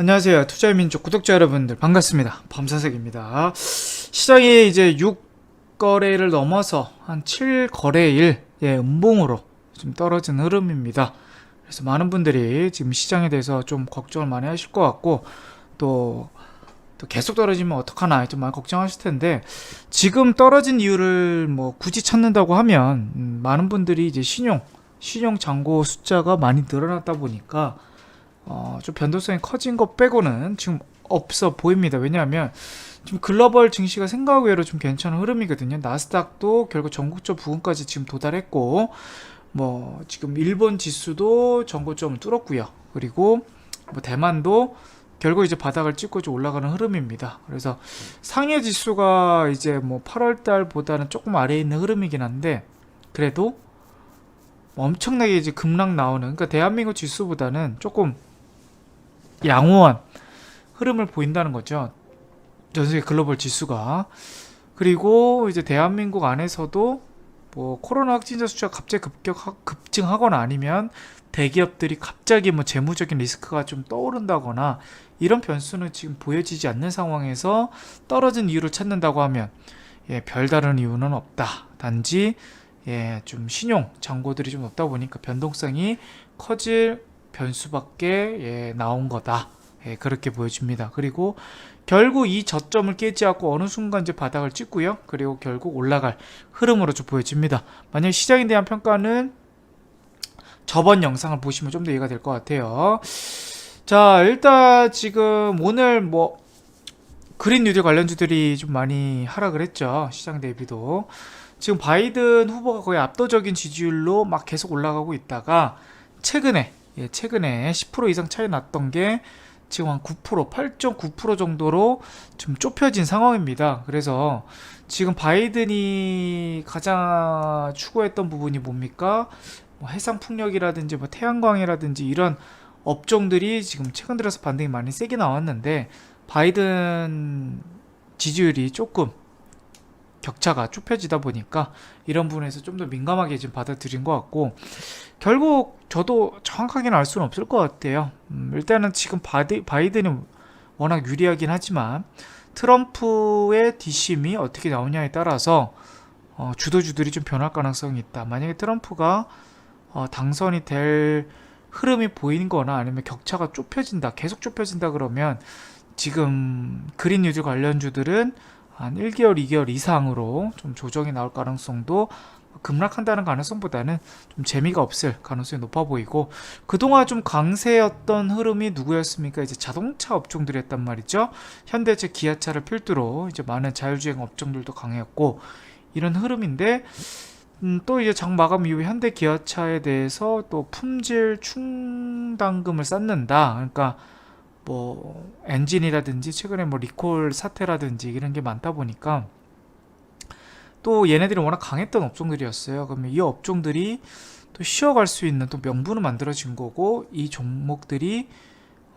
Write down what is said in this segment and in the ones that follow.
안녕하세요. 투자의 민족 구독자 여러분들 반갑습니다. 범사색입니다. 시장이 이제 6거래를 넘어서 한 7거래일 예, 음봉으로 좀 떨어진 흐름입니다. 그래서 많은 분들이 지금 시장에 대해서 좀 걱정을 많이 하실 것 같고 또, 또 계속 떨어지면 어떡하나 좀 많이 걱정하실 텐데 지금 떨어진 이유를 뭐 굳이 찾는다고 하면 음, 많은 분들이 이제 신용 신용 잔고 숫자가 많이 늘어났다 보니까 어, 좀 변동성이 커진 것 빼고는 지금 없어 보입니다. 왜냐하면 지금 글로벌 증시가 생각 외로 좀 괜찮은 흐름이거든요. 나스닥도 결국 전국적 부근까지 지금 도달했고, 뭐 지금 일본 지수도 전고점을 뚫었고요. 그리고 뭐 대만도 결국 이제 바닥을 찍고 좀 올라가는 흐름입니다. 그래서 상해 지수가 이제 뭐 8월 달보다는 조금 아래에 있는 흐름이긴 한데 그래도 엄청나게 이제 급락 나오는 그러니까 대한민국 지수보다는 조금 양호한 흐름을 보인다는 거죠. 전 세계 글로벌 지수가. 그리고 이제 대한민국 안에서도 뭐 코로나 확진자 수치가 갑자기 급격 급증하거나 아니면 대기업들이 갑자기 뭐 재무적인 리스크가 좀 떠오른다거나 이런 변수는 지금 보여지지 않는 상황에서 떨어진 이유를 찾는다고 하면 예, 별다른 이유는 없다. 단지 예, 좀 신용 잔고들이 좀 없다 보니까 변동성이 커질 변수밖에 예, 나온 거다. 예, 그렇게 보여집니다. 그리고 결국 이 저점을 깨지 않고 어느 순간 이제 바닥을 찍고요. 그리고 결국 올라갈 흐름으로 좀 보여집니다. 만약 시장에 대한 평가는 저번 영상을 보시면 좀 더 이해가 될 것 같아요. 자, 일단 지금 오늘 뭐 그린 뉴딜 관련주들이 좀 많이 하락을 했죠. 시장 대비도. 지금 바이든 후보가 거의 압도적인 지지율로 막 계속 올라가고 있다가 최근에 예, 최근에 10% 이상 차이 났던 게 지금 한 9%, 8.9% 정도로 좀 좁혀진 상황입니다. 그래서 지금 바이든이 가장 추구했던 부분이 뭡니까? 뭐 해상 풍력이라든지 뭐 태양광이라든지 이런 업종들이 지금 최근 들어서 반등이 많이 세게 나왔는데 바이든 지지율이 조금 격차가 좁혀지다 보니까 이런 부분에서 좀 더 민감하게 지금 받아들인 것 같고 결국 저도 정확하게는 알 수는 없을 것 같아요. 음, 일단은 지금 바디, 바이든이 워낙 유리하긴 하지만 트럼프의 뒷심이 어떻게 나오냐에 따라서 어, 주도주들이 좀 변할 가능성이 있다. 만약에 트럼프가 어, 당선이 될 흐름이 보이는 거나 아니면 격차가 좁혀진다, 계속 좁혀진다 그러면 지금 그린 뉴즈 관련주들은 한 1개월, 2개월 이상으로 좀 조정이 나올 가능성도 급락한다는 가능성보다는 좀 재미가 없을 가능성이 높아 보이고 그동안 좀 강세였던 흐름이 누구였습니까? 이제 자동차 업종들이었단 말이죠. 현대차, 기아차를 필두로 이제 많은 자율주행 업종들도 강했고 이런 흐름인데 음, 또 이제 장 마감 이후에 현대 기아차에 대해서 또 품질 충당금을 쌓는다. 그러니까 뭐 엔진이라든지 최근에 뭐 리콜 사태라든지 이런 게 많다 보니까 또 얘네들이 워낙 강했던 업종들이었어요. 그러면 이 업종들이 또 쉬어갈 수 있는 또 명분을 만들어진 거고 이 종목들이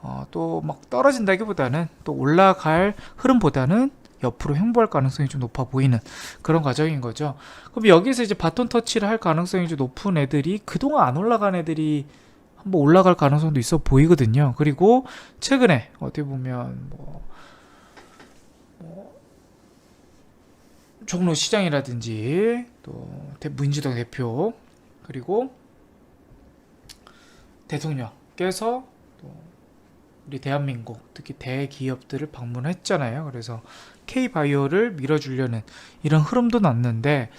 어, 또 막 떨어진다기보다는 또 올라갈 흐름보다는 옆으로 횡보할 가능성이 좀 높아 보이는 그런 과정인 거죠. 그럼 여기서 이제 바톤 터치를 할 가능성이 좀 높은 애들이 그동안 안 올라간 애들이 한번 올라갈 가능성도 있어 보이거든요. 그리고 최근에 어떻게 보면 뭐, 뭐 종로 시장이라든지 또 대- 민주당 대표 그리고 대통령께서 또 우리 대한민국 특히 대기업들을 방문했잖아요. 그래서 K 바이오를 밀어주려는 이런 흐름도 났는데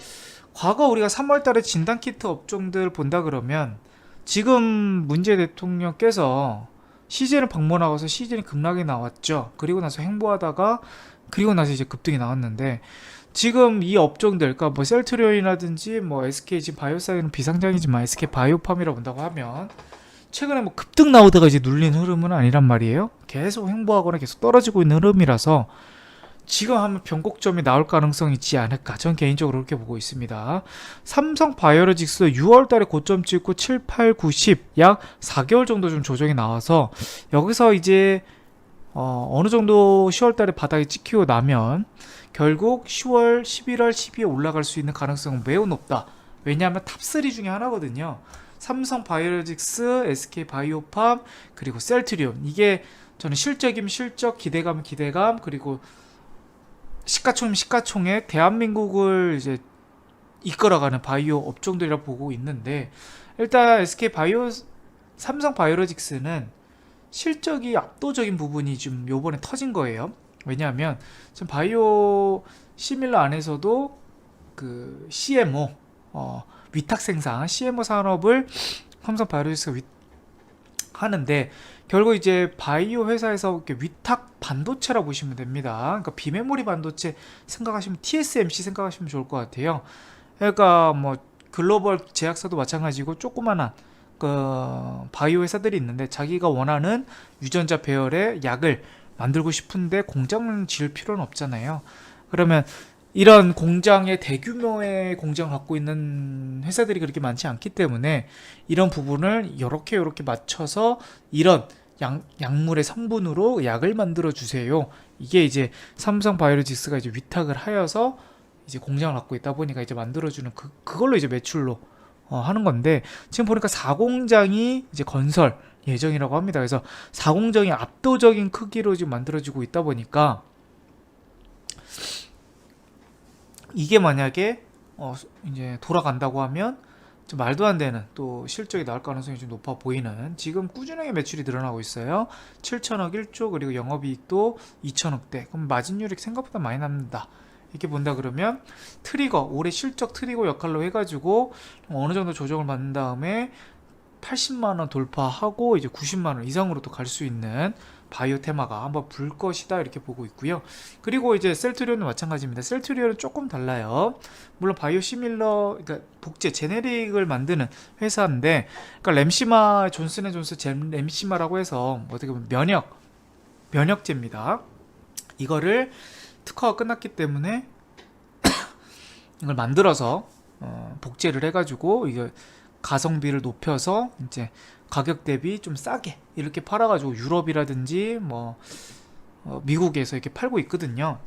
과거 우리가 3월달에 진단 키트 업종들 본다 그러면 지금 문재 대통령께서 시즌을 방문하고서 시즌이 급락이 나왔죠. 그리고 나서 행보하다가 그리고 나서 이제 급등이 나왔는데 지금 이 업종들, 그러니까 뭐 셀트리온이라든지 뭐 SK 지금 바이오사이는 비상장이지만 SK 바이오팜이라고 본다고 하면 최근에 뭐 급등 나오다가 이제 눌린 흐름은 아니란 말이에요. 계속 행보하거나 계속 떨어지고 있는 흐름이라서 지금 하면 변곡점이 나올 가능성이 있지 않을까. 전 개인적으로 그렇게 보고 있습니다. 삼성 바이오로직스 6월 달에 고점 찍고 7, 8, 9, 10, 약 4개월 정도 좀 조정이 나와서 여기서 이제 어, 어느 정도 10월 달에 바닥에 찍히고 나면 결국 10월, 11월, 12월 올라갈 수 있는 가능성은 매우 높다. 왜냐하면 탑3 중에 하나거든요. 삼성 바이오로직스, SK 바이오팜, 그리고 셀트리온. 이게 저는 실적이면 실적, 기대감 기대감, 그리고 시가총이면 시가총액, 대한민국을 이제 이끌어가는 바이오 업종들이라 보고 있는데 일단 SK 바이오, 삼성 바이오로직스는 실적이 압도적인 부분이 좀 요번에 터진 거예요. 왜냐하면 지금 바이오 시밀러 안에서도 그 CMO 어, 위탁 생산 CMO 산업을 삼성 바이오로직스가 위, 하는데 결국 이제 바이오 회사에서 위탁 반도체라 보시면 됩니다. 그러니까 비메모리 반도체 생각하시면 TSMC 생각하시면 좋을 것 같아요. 그러니까 뭐 글로벌 제약사도 마찬가지고 조그만한 그 바이오 회사들이 있는데 자기가 원하는 유전자 배열의 약을 만들고 싶은데 공장을 지을 필요는 없잖아요. 그러면 이런 공장의 대규모의 공장을 갖고 있는 회사들이 그렇게 많지 않기 때문에 이런 부분을 이렇게 이렇게 맞춰서 이런 약, 약물의 성분으로 약을 만들어 주세요. 이게 이제 삼성 바이오로직스가 이제 위탁을 하여서 이제 공장을 갖고 있다 보니까 이제 만들어 주는 그, 그걸로 이제 매출로 어, 하는 건데 지금 보니까 4공장이 이제 건설 예정이라고 합니다. 그래서 4공장이 압도적인 크기로 지금 만들어지고 있다 보니까 이게 만약에 어, 이제 돌아간다고 하면 좀 말도 안 되는 또 실적이 나올 가능성이 좀 높아 보이는 지금 꾸준하게 매출이 늘어나고 있어요. 7천억 1조 그리고 영업이익도 2천억대. 그럼 마진율이 생각보다 많이 남는다. 이렇게 본다 그러면 트리거 올해 실적 트리거 역할로 해가지고 어느 정도 조정을 받는 다음에 80만 원 돌파하고 이제 90만 원 이상으로 또 갈 수 있는 바이오 테마가 한번 불 것이다 이렇게 보고 있고요. 그리고 이제 셀트리온은 마찬가지입니다. 셀트리온은 조금 달라요. 물론 바이오 시밀러 그러니까 복제 제네릭을 만드는 회사인데 그러니까 램시마 존슨앤존슨 젠 램시마라고 해서 어떻게 보면 면역 면역제입니다. 이거를 특허가 끝났기 때문에 이걸 만들어서 어, 복제를 해가지고 이게 가성비를 높여서 이제 가격 대비 좀 싸게 이렇게 팔아가지고 유럽이라든지 뭐 어, 미국에서 이렇게 팔고 있거든요.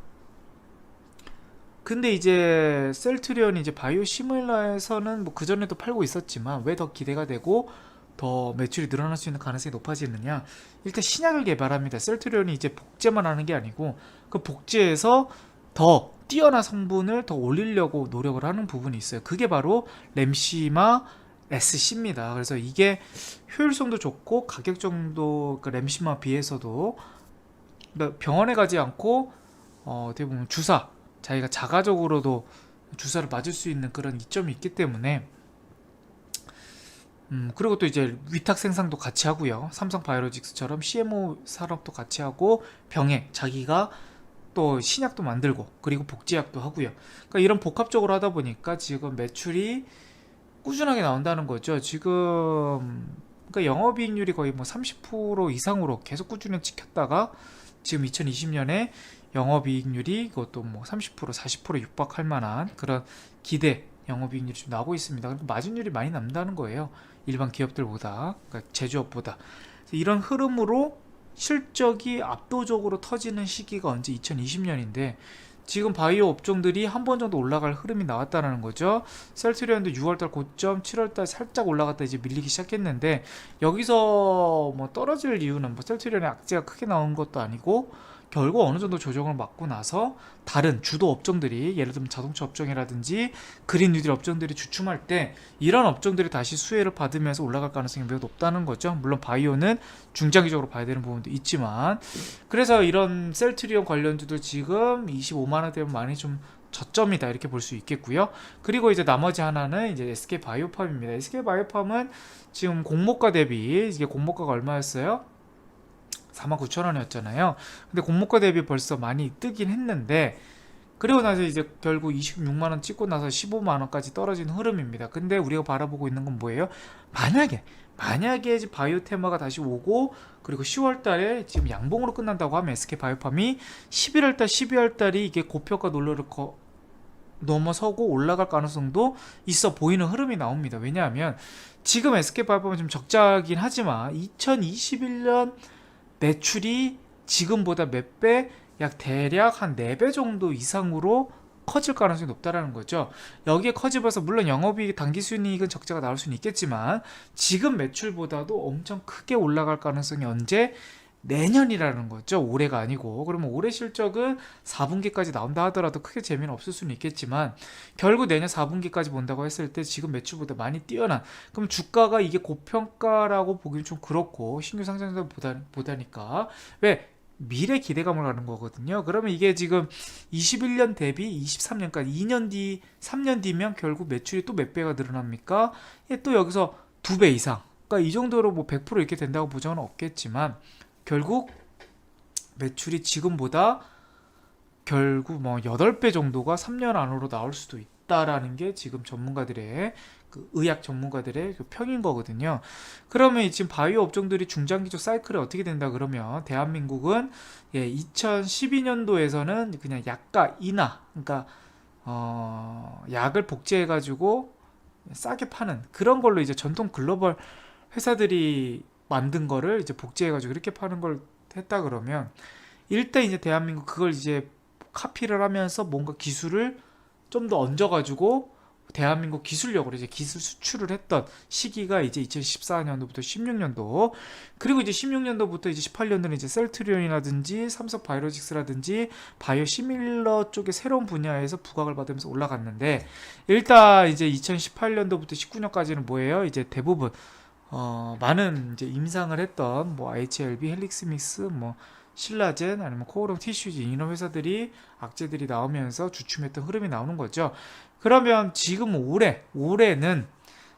근데 이제 셀트리온이 이제 바이오 시뮬러에서는 뭐 그전에도 팔고 있었지만 왜 더 기대가 되고 더 매출이 늘어날 수 있는 가능성이 높아지느냐. 일단 신약을 개발합니다. 셀트리온이 이제 복제만 하는 게 아니고 그 복제에서 더 뛰어난 성분을 더 올리려고 노력을 하는 부분이 있어요. 그게 바로 램시마 SC입니다 그래서 이게 효율성도 좋고 가격 정도 그 램시마 비해서도 그러니까 병원에 가지 않고 어, 어떻게 보면 주사 자기가 자가적으로도 주사를 맞을 수 있는 그런 이점이 있기 때문에 음, 그리고 또 이제 위탁 생산도 같이 하고요. 삼성 바이오로직스처럼 CMO 산업도 같이 하고 병행 자기가 또 신약도 만들고 그리고 복제약도 하고요. 그러니까 이런 복합적으로 하다 보니까 지금 매출이 꾸준하게 나온다는 거죠. 지금 그러니까 영업이익률이 거의 뭐 30% 이상으로 계속 꾸준히 찍혔다가 지금 2020년에 영업이익률이 그것도 뭐 30% 40% 육박할 만한 그런 기대 영업이익률이 좀 나오고 있습니다. 그리고 마진율이 많이 남다는 거예요. 일반 기업들보다, 그러니까 제조업보다. 이런 흐름으로 실적이 압도적으로 터지는 시기가 언제 2020년인데 지금 바이오 업종들이 한 번 정도 올라갈 흐름이 나왔다는 거죠. 셀트리온도 6월달 고점, 7월달 살짝 올라갔다 이제 밀리기 시작했는데 여기서 뭐 떨어질 이유는 뭐 셀트리온의 악재가 크게 나온 것도 아니고 결국 어느 정도 조정을 맞고 나서 다른 주도 업종들이 예를 들면 자동차 업종이라든지 그린 뉴딜 업종들이 주춤할 때 이런 업종들이 다시 수혜를 받으면서 올라갈 가능성이 매우 높다는 거죠. 물론 바이오는 중장기적으로 봐야 되는 부분도 있지만 그래서 이런 셀트리온 관련주들 지금 25만 원대면 많이 좀 저점이다 이렇게 볼 수 있겠고요. 그리고 이제 나머지 하나는 이제 SK 바이오팜입니다. SK 바이오팜은 지금 공모가 대비 이게 공모가가 얼마였어요? 49,000원이었잖아요. 근데 공모가 대비 벌써 많이 뜨긴 했는데 그리고 나서 이제 결국 26만 원 찍고 나서 15만 원까지 떨어진 흐름입니다. 근데 우리가 바라보고 있는 건 뭐예요? 만약에 만약에 이제 바이오 테마가 다시 오고 그리고 10월 달에 지금 양봉으로 끝난다고 하면 SK 바이오팜이 11월 달, 12월 달이 이게 고평가 논리를 거, 넘어서고 올라갈 가능성도 있어 보이는 흐름이 나옵니다. 왜냐하면 지금 SK 바이오팜은 좀 적자긴 하지만 2021년 매출이 지금보다 몇 배, 약 대략 한 4배 정도 이상으로 커질 가능성이 높다라는 거죠. 여기에 커지면서 물론 영업이익 당기순이익은 적자가 나올 수는 있겠지만 지금 매출보다도 엄청 크게 올라갈 가능성이 언제 내년이라는 거죠. 올해가 아니고. 그러면 올해 실적은 4분기까지 나온다 하더라도 크게 재미는 없을 수는 있겠지만 결국 내년 4분기까지 본다고 했을 때 지금 매출보다 많이 뛰어난 그럼 주가가 이게 고평가라고 보기는 좀 그렇고 신규 상장자 보다 보다니까 왜 미래 기대감을 가는 거거든요. 그러면 이게 지금 21년 대비 23년까지 2년 뒤, 3년 뒤면 결국 매출이 또 몇 배가 늘어납니까? 예, 또 여기서 두 배 이상. 그러니까 이 정도로 뭐 100% 이렇게 된다고 보장은 없겠지만 결국 매출이 지금보다 결국 뭐 8배 정도가 3년 안으로 나올 수도 있다라는 게 지금 전문가들의 그 의학 전문가들의 그 평인 거거든요. 그러면 이 지금 바이오 업종들이 중장기적 사이클이 어떻게 된다 그러면 대한민국은 예, 2012년도에서는 그냥 약가 인하 그러니까 어, 약을 복제해 가지고 싸게 파는 그런 걸로 이제 전통 글로벌 회사들이 만든 거를 이제 복제해 가지고 이렇게 파는 걸 했다 그러면 일단 이제 대한민국 그걸 이제 카피를 하면서 뭔가 기술을 좀 더 얹어 가지고 대한민국 기술력으로 이제 기술 수출을 했던 시기가 이제 2014년도부터 16년도 그리고 이제 16년도부터 이제 18년도는 이제 셀트리온이라든지 삼성 바이오로직스라든지 바이오 시밀러 쪽의 새로운 분야에서 부각을 받으면서 올라갔는데 일단 이제 2018년도부터 19년까지는 뭐예요? 이제 대부분 어, 많은 이제 임상을 했던 뭐 HLB, 헬릭스믹스, 뭐 신라젠 아니면 코오롱 티슈진 이런 회사들이 악재들이 나오면서 주춤했던 흐름이 나오는 거죠. 그러면 지금 올해 올해는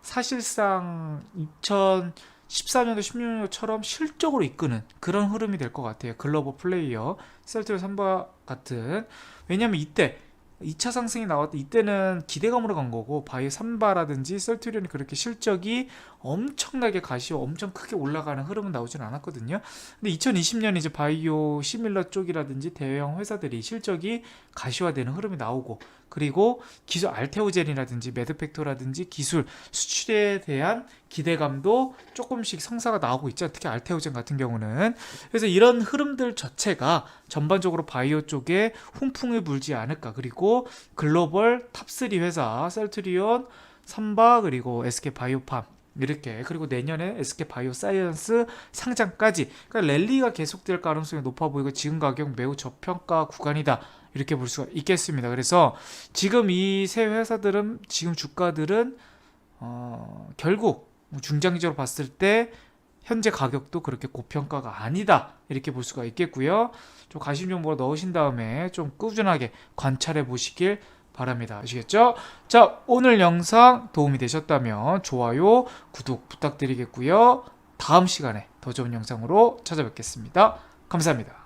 사실상 2014년도 16년도처럼 실적으로 이끄는 그런 흐름이 될 것 같아요. 글로벌 플레이어 셀트리온 삼바 같은 왜냐면 이때 2차 상승이 나왔을 때 이때는 기대감으로 간 거고 바이오 삼바라든지 셀트리온이 그렇게 실적이 엄청나게 가시고 엄청 크게 올라가는 흐름은 나오진 않았거든요. 근데 2020년 이제 바이오 시밀러 쪽이라든지 대형 회사들이 실적이 가시화되는 흐름이 나오고 그리고 기술 알테오젠이라든지 매드팩토라든지 기술 수출에 대한 기대감도 조금씩 성사가 나오고 있죠. 특히 알테오젠 같은 경우는 그래서 이런 흐름들 자체가 전반적으로 바이오 쪽에 훈풍이 불지 않을까. 그리고 글로벌 탑3 회사 셀트리온, 삼바 그리고 SK 바이오팜 이렇게 그리고 내년에 SK 바이오 사이언스 상장까지 그러니까 랠리가 계속될 가능성이 높아 보이고 지금 가격 매우 저평가 구간이다 이렇게 볼 수가 있겠습니다. 그래서 지금 이 세 회사들은 지금 주가들은 어, 결국 중장기적으로 봤을 때 현재 가격도 그렇게 고평가가 아니다 이렇게 볼 수가 있겠고요. 좀 관심 정보를 넣으신 다음에 좀 꾸준하게 관찰해 보시길 바랍니다. 아시겠죠? 자, 오늘 영상 도움이 되셨다면 좋아요, 구독 부탁드리겠고요. 다음 시간에 더 좋은 영상으로 찾아뵙겠습니다. 감사합니다.